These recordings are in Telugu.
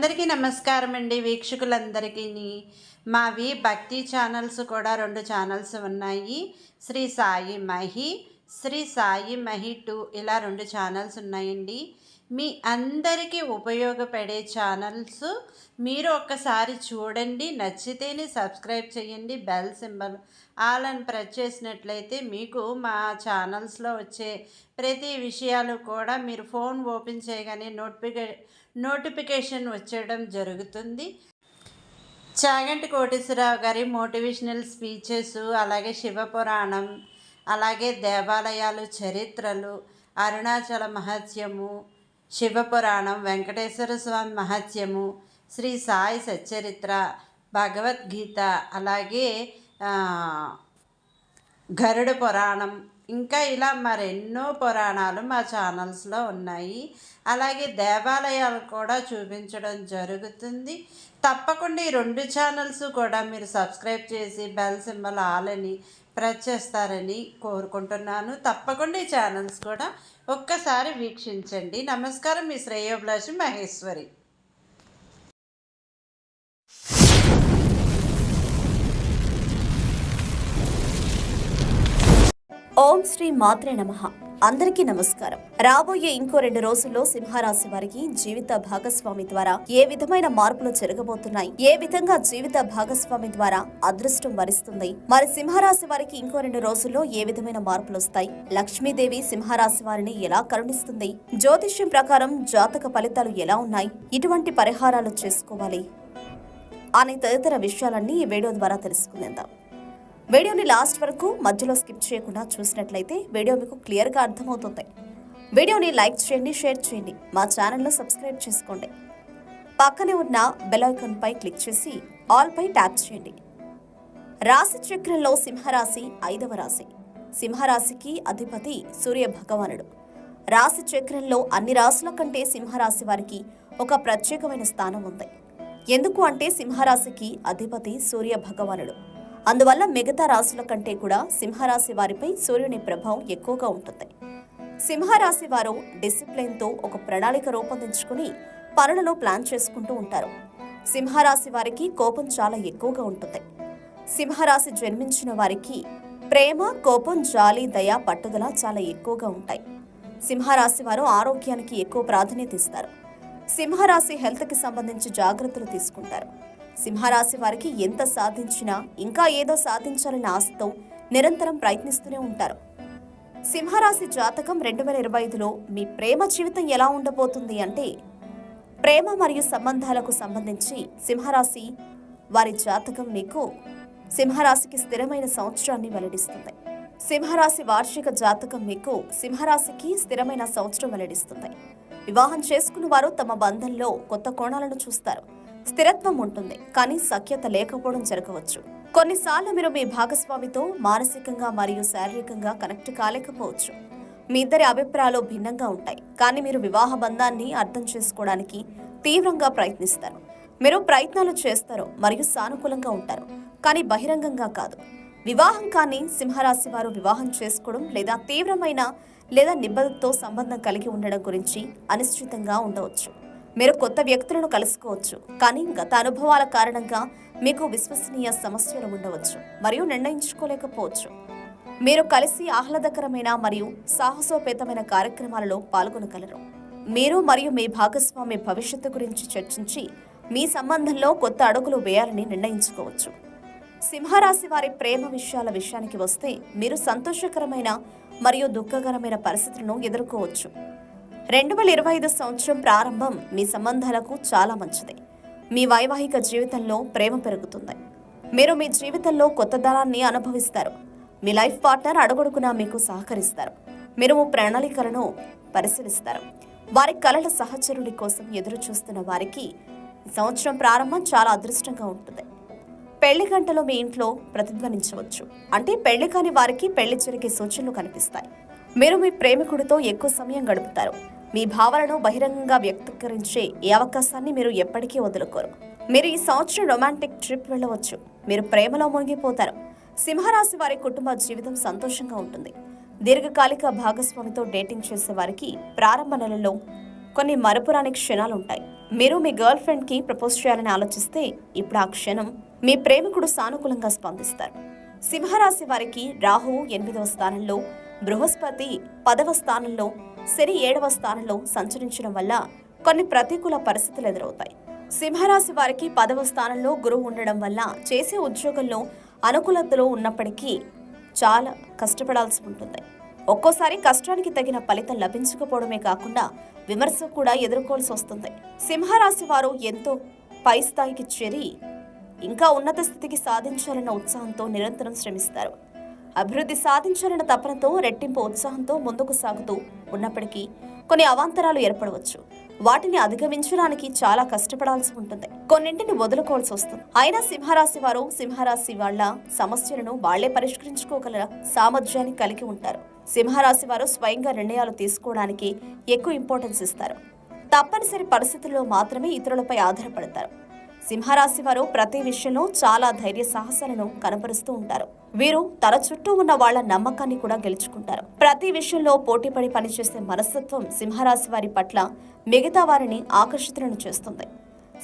అందరికీ నమస్కారం అండి వీక్షకులందరికీ మావి భక్తి ఛానల్స్ కూడా రెండు ఛానల్స్ ఉన్నాయి. శ్రీ సాయి మహి శ్రీ సాయి మహి టూ ఇలా రెండు ఛానల్స్ ఉన్నాయండి. మీ అందరికీ ఉపయోగపడే ఛానల్స్ మీరు ఒక్కసారి చూడండి. నచ్చితేనే సబ్స్క్రైబ్ చేయండి. బెల్ సింబల్ ఆల్ అని ప్రెస్ చేసినట్లయితే మీకు మా ఛానల్స్లో వచ్చే ప్రతి విషయాలు కూడా మీరు ఫోన్ ఓపెన్ చేయగానే నోటిఫికే నోటిఫికేషన్ వచ్చేయడం జరుగుతుంది. చాగంటి కోటేశ్వరరావు గారి మోటివేషనల్ స్పీచెస్ అలాగే శివపురాణం అలాగే దేవాలయాలు చరిత్రలు అరుణాచల మహత్యము శివపురాణం వెంకటేశ్వర స్వామి మహత్యము శ్రీ సాయి సచ్చరిత్ర భగవద్గీత అలాగే గరుడ పురాణం ఇంకా ఇలా మరెన్నో పురాణాలు మా ఛానల్స్లో ఉన్నాయి. అలాగే దేవాలయాలు కూడా చూపించడం జరుగుతుంది. తప్పకుండా ఈ రెండు ఛానల్స్ కూడా మీరు సబ్స్క్రైబ్ చేసి బెల్ సింబల్ ఆలని ప్రెస్ చేస్తారని కోరుకుంటున్నాను. తప్పకుండా ఈ ఛానల్స్ కూడా ఒక్కసారి వీక్షించండి. నమస్కారం మీ శ్రేయోభిలాషి మహేశ్వరి. ఓం శ్రీ మాత్రే నమ. అందరికీ నమస్కారం. రాబోయే ఇంకో రెండు రోజుల్లో సింహరాశి వారికి జీవిత భాగస్వామి ద్వారా ఏ విధమైన మార్పులు జరగబోతున్నాయి? ఏ విధంగా జీవిత భాగస్వామి ద్వారా అదృష్టం వరిస్తుంది? మరి సింహరాశి వారికి ఇంకో రెండు రోజుల్లో ఏ విధమైన మార్పులు వస్తాయి? లక్ష్మీదేవి సింహరాశి వారిని ఎలా కరుణిస్తుంది? జ్యోతిష్యం ప్రకారం జాతక ఫలితాలు ఎలా ఉన్నాయి? ఇటువంటి పరిహారాలు చేసుకోవాలి అనే తదితర విషయాలన్నీ ఈ వీడియో ద్వారా తెలుసుకుందాం. వీడియోని లాస్ట్ వరకు మధ్యలో స్కిప్ చేయకుండా చూసినట్లయితే వీడియో మీకు క్లియర్గా అర్థమవుతుంది. వీడియోని లైక్ చేయండి షేర్ చేయండి. మా ఛానల్లో సబ్స్క్రైబ్ చేసుకోండి. పక్కనే ఉన్న బెల్ క్లిక్ చేసి ఆల్పై ట్యాప్ చేయండి. రాశి చక్రంలో సింహరాశి ఐదవ రాశి. సింహరాశికి అధిపతి సూర్య భగవానుడు. రాశి చక్రంలో అన్ని రాశుల కంటే సింహరాశి వారికి ఒక ప్రత్యేకమైన స్థానం ఉంది. ఎందుకు అంటే సింహరాశికి అధిపతి సూర్య భగవానుడు. అందువల్ల మిగతా రాశుల కంటే కూడా సింహరాశి వారిపై సూర్యుని ప్రభావం ఎక్కువగా ఉంటుంది. సింహరాశి వారు డిసిప్లిన్తో ఒక ప్రణాళిక రూపొందించుకుని పనులను ప్లాన్ చేసుకుంటూ ఉంటారు. సింహరాశి వారికి కోపం చాలా ఎక్కువగా ఉంటుంది. సింహరాశి జన్మించిన వారికి ప్రేమ కోపం జాలి దయ పట్టుదల చాలా ఎక్కువగా ఉంటాయి. సింహరాశి వారు ఆరోగ్యానికి ఎక్కువ ప్రాధాన్యత ఇస్తారు. సింహరాశి హెల్త్కి సంబంధించి జాగ్రత్తలు తీసుకుంటారు. సింహరాశి వారికి ఎంత సాధించినా ఇంకా ఏదో సాధించాలని ఆశతో నిరంతరం ప్రయత్నిస్తూనే ఉంటారు. సింహరాశి జాతకం రెండు వేల ఇరవై ఐదులో మీ ప్రేమ జీవితం ఎలా ఉండబోతుంది అంటే ప్రేమ మరియు సంబంధాలకు సంబంధించి సింహరాశి వారి జాతకం మీకు సింహరాశికి స్థిరమైన సంవత్సరాన్ని వెల్లడిస్తుంది. సింహరాశి వార్షిక జాతకం మీకు సింహరాశికి స్థిరమైన సంవత్సరం వెల్లడిస్తుంది. వివాహం చేసుకున్న వారు తమ బంధంలో కొత్త కోణాలను చూస్తారు. స్థిరత్వం ఉంటుంది కానీ సఖ్యత లేకపోవడం జరగవచ్చు. కొన్నిసార్లు మీరు మీ భాగస్వామితో మానసికంగా మరియు శారీరకంగా కనెక్ట్ కాలేకపోవచ్చు. మీ ఇద్దరి అభిప్రాయాలు భిన్నంగా ఉంటాయి కానీ మీరు వివాహ బంధాన్ని అర్థం చేసుకోవడానికి తీవ్రంగా ప్రయత్నిస్తారు. మీరు ప్రయత్నాలు చేస్తారు మరియు సానుకూలంగా ఉంటారు కానీ బహిరంగంగా కాదు. వివాహం కానీ సింహరాశి వారు వివాహం చేసుకోవడం లేదా తీవ్రమైన లేదా నిబద్ధతో సంబంధం కలిగి ఉండడం గురించి అనిశ్చితంగా ఉండవచ్చు. మీరు కొత్త వ్యక్తులను కలుసుకోవచ్చు. కానీ గత అనుభవాల కారణంగా మీకు విశ్వసనీయ సమస్యలు ఉండవచ్చు మరియు నిర్ణయించుకోలేకపోవచ్చు. మీరు కలిసి ఆహ్లాదకరమైన మరియు సాహసోపేతమైన కార్యక్రమాలలో పాల్గొనగలరు. మీరు మరియు మీ భాగస్వామి భవిష్యత్తు గురించి చర్చించి మీ సంబంధంలో కొత్త అడుగులు వేయాలని నిర్ణయించుకోవచ్చు. సింహరాశి వారి ప్రేమ విషయాల విషయానికి వస్తే మీరు సంతోషకరమైన మరియు దుఃఖకరమైన పరిస్థితులను ఎదుర్కోవచ్చు. రెండు వేల ఇరవై ఐదు సంవత్సరం ప్రారంభం మీ సంబంధాలకు చాలా మంచిది. మీ వైవాహిక జీవితంలో ప్రేమ పెరుగుతుంది. మీరు మీ జీవితంలో కొత్త దళాన్ని అనుభవిస్తారు. మీ లైఫ్ పార్ట్నర్ అడుగడుగునా మీకు సహకరిస్తారు. మీరు మీ ప్రణాళికలను పరిశీలిస్తారు. వారి కలల సహచరుడి కోసం ఎదురు చూస్తున్న వారికి సంవత్సరం ప్రారంభం చాలా అదృష్టంగా ఉంటుంది. పెళ్ళి గంటలో మీ ఇంట్లో ప్రతిధ్వనించవచ్చు. అంటే పెళ్ళి కాని వారికి పెళ్ళి జరిగే సూచనలు కనిపిస్తాయి. మీరు మీ ప్రేమికుడితో ఎక్కువ సమయం గడుపుతారు. మీ భావనను బహిరంగంగా వ్యక్తీకరించే ఈ అవకాశాన్ని మీరు ఎప్పటికీ వదులుకోరు. మీరు ఈ సంవత్సరం రొమాంటిక్ ట్రిప్ వెళ్ళవచ్చు. మీరు ప్రేమలో మునిగిపోతారు. సింహరాశి వారి కుటుంబ జీవితం సంతోషంగా ఉంటుంది. దీర్ఘకాలిక భాగస్వామితో డేటింగ్ చేసే వారికి ప్రారంభ నెలలో కొన్ని మరపురాని క్షణాలు ఉంటాయి. మీరు మీ గర్ల్ ఫ్రెండ్కి ప్రపోజ్ చేయాలని ఆలోచిస్తే ఇప్పుడు ఆ క్షణం మీ ప్రేమికుడు సానుకూలంగా స్పందిస్తారు. సింహరాశి వారికి రాహువు ఎనిమిదవ స్థానంలో బృహస్పతి పదవ స్థానంలో శని ఏడవ స్థానంలో సంచరించడం వల్ల కొన్ని ప్రతికూల పరిస్థితులు ఎదురవుతాయి. సింహరాశి వారికి పదవ స్థానంలో గురువు ఉండడం వల్ల చేసే ఉద్యోగంలో అనుకూలతలో ఉన్నప్పటికీ చాలా కష్టపడాల్సి ఉంటుంది. ఒక్కోసారి కష్టానికి తగిన ఫలితం లభించకపోవడమే కాకుండా విమర్శ కూడా ఎదుర్కోవాల్సి వస్తుంది. సింహరాశి వారు ఎంతో పై స్థాయికి చేరి ఇంకా ఉన్నత స్థితికి సాధించాలన్న ఉత్సాహంతో నిరంతరం శ్రమిస్తారు. అభివృద్ధి సాధించాలన్న తపనతో రెట్టింపు ఉత్సాహంతో ముందుకు సాగుతూ ఉన్నప్పటికీ కొన్ని అవాంతరాలు ఏర్పడవచ్చు. వాటిని అధిగమించడానికి చాలా కష్టపడాల్సి ఉంటుంది. కొన్నింటిని వదులుకోవాల్సి వస్తుంది. అయినా సింహరాశి వారు సింహరాశి వాళ్ళ సమస్యలను వాళ్ళే పరిష్కరించుకోగల సామర్థ్యాన్ని కలిగి ఉంటారు. సింహరాశి వారు స్వయంగా నిర్ణయాలు తీసుకోవడానికి ఎక్కువ ఇంపార్టెన్స్ ఇస్తారు. తప్పనిసరి పరిస్థితుల్లో మాత్రమే ఇతరులపై ఆధారపడతారు. సింహరాశి వారు ప్రతి విషయంలో చాలా ధైర్య సాహసాలను కనబరుస్తూ ఉంటారు. వీరు తన చుట్టూ ఉన్న వాళ్ళ నమ్మకాన్ని కూడా గెలుచుకుంటారు. ప్రతి విషయంలో పోటీపడి పనిచేసే మనస్తత్వం సింహరాశి వారి పట్ల మిగతా వారిని ఆకర్షితులను చేస్తుంది.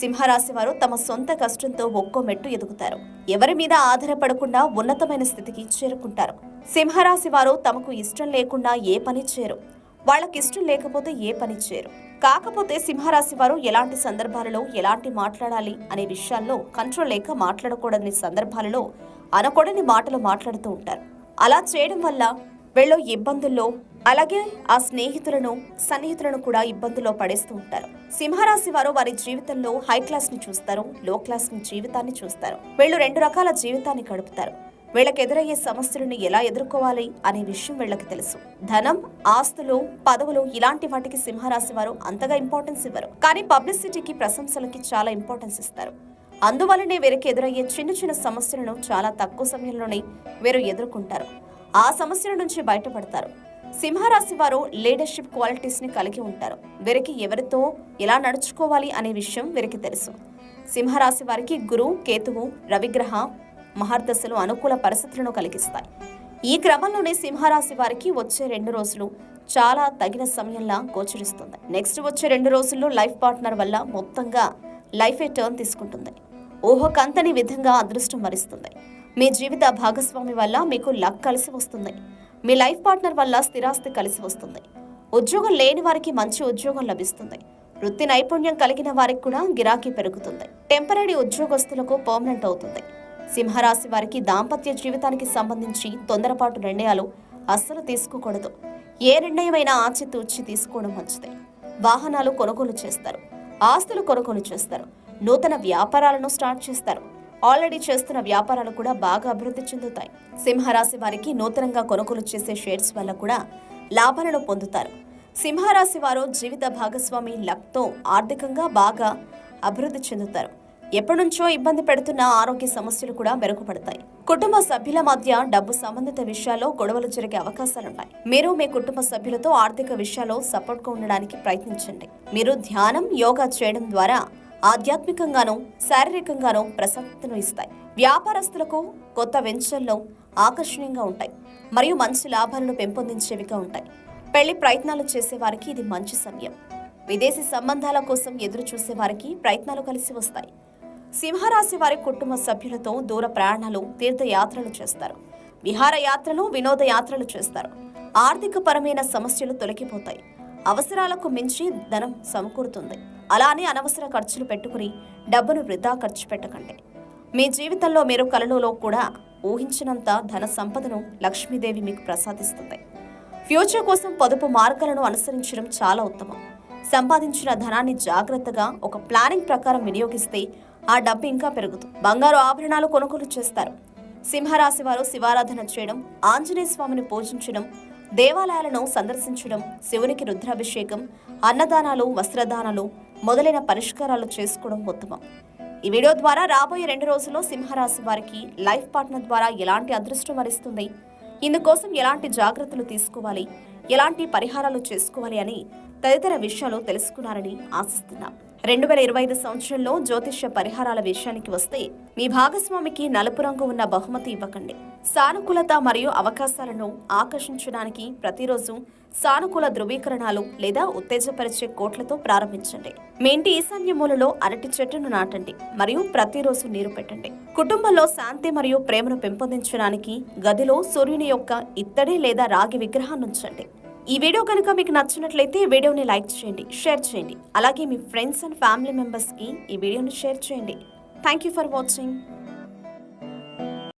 సింహరాశి వారు తమ సొంత కష్టంతో ఒక్కో మెట్టు ఎదుగుతారు. ఎవరి మీద ఆధారపడకుండా ఉన్నతమైన స్థితికి చేరుకుంటారు. సింహరాశి వారు తమకు ఇష్టం లేకుండా ఏ పని చేయరు. వాళ్ళకి ఇష్టం లేకపోతే ఏ పని చేయరు. కాకపోతే సింహరాశి వారు ఎలాంటి సందర్భాలలో ఎలాంటి మాట్లాడాలి అనే విషయాల్లో కంట్రోల్ లేక మాట్లాడకూడని సందర్భాలలో అనకూడని మాటలు మాట్లాడుతూ ఉంటారు. అలా చేయడం వల్ల వీళ్ళు ఇబ్బందుల్లో అలాగే ఆ స్నేహితులను సన్నిహితులను కూడా ఇబ్బందుల్లో పడేస్తూ ఉంటారు. సింహరాశి వారు వారి జీవితంలో హై క్లాస్ని చూస్తారు లో క్లాస్ని జీవితాన్ని చూస్తారు. వీళ్ళు రెండు రకాల జీవితాన్ని గడుపుతారు. వీళ్ళకి ఎదురయ్యే సమస్యలను ఎలా ఎదుర్కోవాలి అనే విషయం వీళ్ళకి తెలుసు. ధనం ఆస్తులు పదవులు ఇలాంటి వాటికి సింహరాశి వారు అంతగా ఇంపార్టెన్స్ ఇవ్వరు. కానీ పబ్లిసిటీకి ప్రశంసలకి చాలా ఇంపార్టెన్స్ ఇస్తారు. అందువల్లనే వీరికి ఎదురయ్యే చిన్న చిన్న సమస్యలను చాలా తక్కువ సమయంలోనే వీరు ఎదుర్కొంటారు. ఆ సమస్యల నుంచి బయటపడతారు. సింహరాశి వారు లీడర్షిప్ క్వాలిటీస్ని కలిగి ఉంటారు. వీరికి ఎవరితో ఎలా నడుచుకోవాలి అనే విషయం వీరికి తెలుసు. సింహరాశి వారికి గురు కేతువు రవిగ్రహ మహర్దశలు అనుకూల పరిస్థితులను కలిగిస్తాయి. ఈ క్రమంలోనే సింహరాశి వారికి వచ్చే రెండు రోజులు చాలా తగిన సమయంలా గోచరిస్తుంది. నెక్స్ట్ వచ్చే రెండు రోజుల్లో లైఫ్ పార్ట్నర్ వల్ల మొత్తంగా లైఫే టర్న్ తీసుకుంటుంది. ఊహకంతని విధంగా అదృష్టం వరిస్తుంది. మీ జీవిత భాగస్వామి వల్ల మీకు లక్ కలిసి వస్తుంది. మీ లైఫ్ పార్ట్నర్ వల్ల స్థిరాస్తి కలిసి వస్తుంది. ఉద్యోగం లేని వారికి మంచి ఉద్యోగం లభిస్తుంది. వృత్తి నైపుణ్యం కలిగిన వారికి కూడా గిరాకీ పెరుగుతుంది. టెంపరీ ఉద్యోగస్తులకు పర్మనెంట్ అవుతుంది. సింహరాశి వారికి దాంపత్య జీవితానికి సంబంధించి తొందరపాటు నిర్ణయాలు అస్సలు తీసుకోకూడదు. ఏ నిర్ణయమైనా ఆచితూచి తీసుకోవడం మంచిది. వాహనాలు కొనుగోలు చేస్తారు. ఆస్తులు కొనుగోలు చేస్తారు. నూతన వ్యాపారాలను స్టార్ట్ చేస్తారు. ఆల్రెడీ చేస్తున్న వ్యాపారాలు కూడా బాగా అభివృద్ధి చెందుతాయి. సింహరాశి వారికి నూతనంగా కొనుగోలు చేసే షేర్స్ వల్ల కూడా లాభాలను పొందుతారు. సింహరాశి వారు జీవిత భాగస్వామి లక్తో ఆర్థికంగా బాగా అభివృద్ధి చెందుతారు. ఎప్పటినుంచో ఇబ్బంది పెడుతున్న ఆరోగ్య సమస్యలు కూడా మెరుగుపడతాయి. కుటుంబ సభ్యుల మధ్య డబ్బు సంబంధిత విషయాల్లో గొడవలు జరిగే అవకాశాలున్నాయి. మీరు మీ కుటుంబ సభ్యులతో ఆర్థిక విషయాల్లో సపోర్ట్గా ఉండడానికి ప్రయత్నించండి. మీరు ధ్యానం యోగా చేయడం ద్వారా ఆధ్యాత్మికంగానూ శారీరకంగానూ ప్రశాంతతను ఇస్తాయి. వ్యాపారస్తులకు కొత్త వెంచర్లు ఆకర్షణీయంగా ఉంటాయి. మరియు మంచి లాభాలను పెంపొందించేవిగా ఉంటాయి. పెళ్ళి ప్రయత్నాలు చేసేవారికి ఇది మంచి సమయం. విదేశీ సంబంధాల కోసం ఎదురు చూసే వారికి ప్రయత్నాలు కలిసి వస్తాయి. సింహరాశి వారి కుటుంబ సభ్యులతో దూర ప్రయాణాలు తీర్థయాత్రలు చేస్తారు. విహారయాత్రలు వినోదయాత్రలు వినోద యాత్రలు చేస్తారు. ఆర్థిక పరమైన సమస్యలు తొలగిపోతాయి. అవసరాలకు మించి ధనం సమకూరుతుంది. అలానే అనవసర ఖర్చులు పెట్టుకుని డబ్బును వృధా ఖర్చు పెట్టకండి. మీ జీవితంలో మీరు కలలో కూడా ఊహించినంత ధన సంపదను లక్ష్మీదేవి మీకు ప్రసాదిస్తుంది. ఫ్యూచర్ కోసం పొదుపు మార్గాలను అనుసరించడం చాలా ఉత్తమం. సంపాదించిన ధనాన్ని జాగ్రత్తగా ఒక ప్లానింగ్ ప్రకారం వినియోగిస్తే ఆ డబ్బు ఇంకా పెరుగుతుంది బంగారు ఆభరణాలు కొనుగోలు చేస్తారు. సింహరాశి వారు శివారాధన చేయడం ఆంజనేయ స్వామిని పూజించడం దేవాలయాలను సందర్శించడం శివునికి రుద్రాభిషేకం అన్నదానాలు వస్త్రదానాలు మొదలైన పరిష్కారాలు చేసుకోవడం ఉత్తమం. ఈ వీడియో ద్వారా రాబోయే రెండు రోజుల్లో సింహరాశి వారికి లైఫ్ పార్ట్నర్ ద్వారా ఎలాంటి అదృష్టం వరిస్తుంది ఇందుకోసం ఎలాంటి జాగ్రత్తలు తీసుకోవాలి ఎలాంటి పరిహారాలు చేసుకోవాలి అని తదితర విషయాలు తెలుసుకున్నారని ఆశిస్తున్నాం. రెండు వేల ఇరవై ఐదు సంవత్సరంలో జ్యోతిష్య పరిహారాల విషయానికి వస్తే మీ భాగస్వామికి నలుపు రంగు ఉన్న బహుమతి ఇవ్వకండి. సానుకూలత మరియు అవకాశాలను ఆకర్షించడానికి ప్రతిరోజు సానుకూల ధృవీకరణాలు లేదా ఉత్తేజపరిచే కోట్లతో ప్రారంభించండి. మీ ఇంటి ఈశాన్య మూలలో అరటి చెట్టును నాటండి మరియు ప్రతిరోజు నీరు పెట్టండి. కుటుంబంలో శాంతి మరియు ప్రేమను పెంపొందించడానికి గదిలో సూర్యుని యొక్క ఇత్తడి లేదా రాగి విగ్రహాన్ని ఉంచండి. ఈ వీడియో కనుక మీకు నచ్చినట్లయితే ఈ వీడియోని లైక్ చేయండి షేర్ చేయండి. అలాగే మీ ఫ్రెండ్స్ అండ్ ఫ్యామిలీ మెంబర్స్కి ఈ వీడియోని షేర్ చేయండి. Thank you for watching.